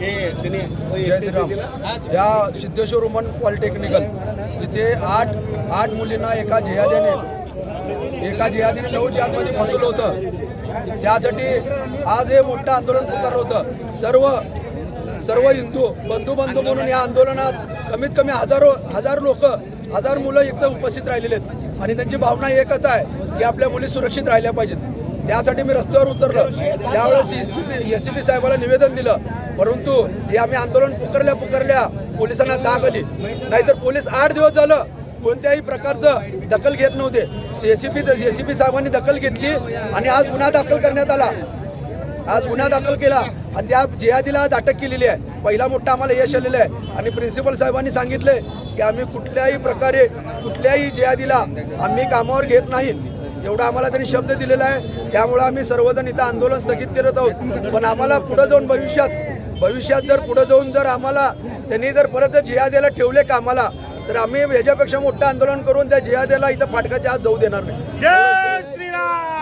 जय श्रीराम. या Siddheshwar woman polytechnical इथे आठ आठ मुलींना एका जिहाद्याने एका जिहादीने लव जिहादमध्ये फसवलं होतं. त्यासाठी आज हे मोठं आंदोलन पुकारलं होतं. सर्व सर्व हिंदू बंधू बंधू म्हणून या आंदोलनात कमीत कमी हजारो हजार लोक हजार मुलं एकदम उपस्थित राहिलेले आहेत. आणि त्यांची भावना एकच आहे की आपल्या मुली सुरक्षित राहिल्या पाहिजेत. त्यासाठी मी रस्त्यावर उतरलो. त्यावेळेस एस सी पी साहेबाला निवेदन दिलं. परंतु हे आम्ही आंदोलन पुकारल्या पुकारल्या पोलिसांना जाग आली. नाहीतर पोलीस आठ दिवस झालं कोणत्याही प्रकारचं दखल घेत नव्हते. S C P S C P साहेबांनी दखल घेतली आणि आज गुन्हा दाखल करण्यात आला. आज गुन्हा दाखल केला आणि त्या जिहादीला आज अटक केलेली आहे. पहिला मोठा आम्हाला यश आलेलं आहे. आणि प्रिन्सिपल साहेबांनी सांगितले की आम्ही कुठल्याही प्रकारे कुठल्याही जिहादीला आम्ही कामावर घेत नाही. एवढा आम्हाला त्यांनी शब्द दिलेला आहे. त्यामुळे आम्ही सर्वजण इथं आंदोलन स्थगित करत आहोत. पण आम्हाला पुढं जाऊन भविष्यात भविष्यात जर पुढं जाऊन जर आम्हाला त्यांनी जर परत जर जिहाद्याला ठेवले कामाला तर आम्ही याच्यापेक्षा मोठं आंदोलन करून त्या जिहाद्याला इथं फाटकाच्या आत जाऊ देणार नाही.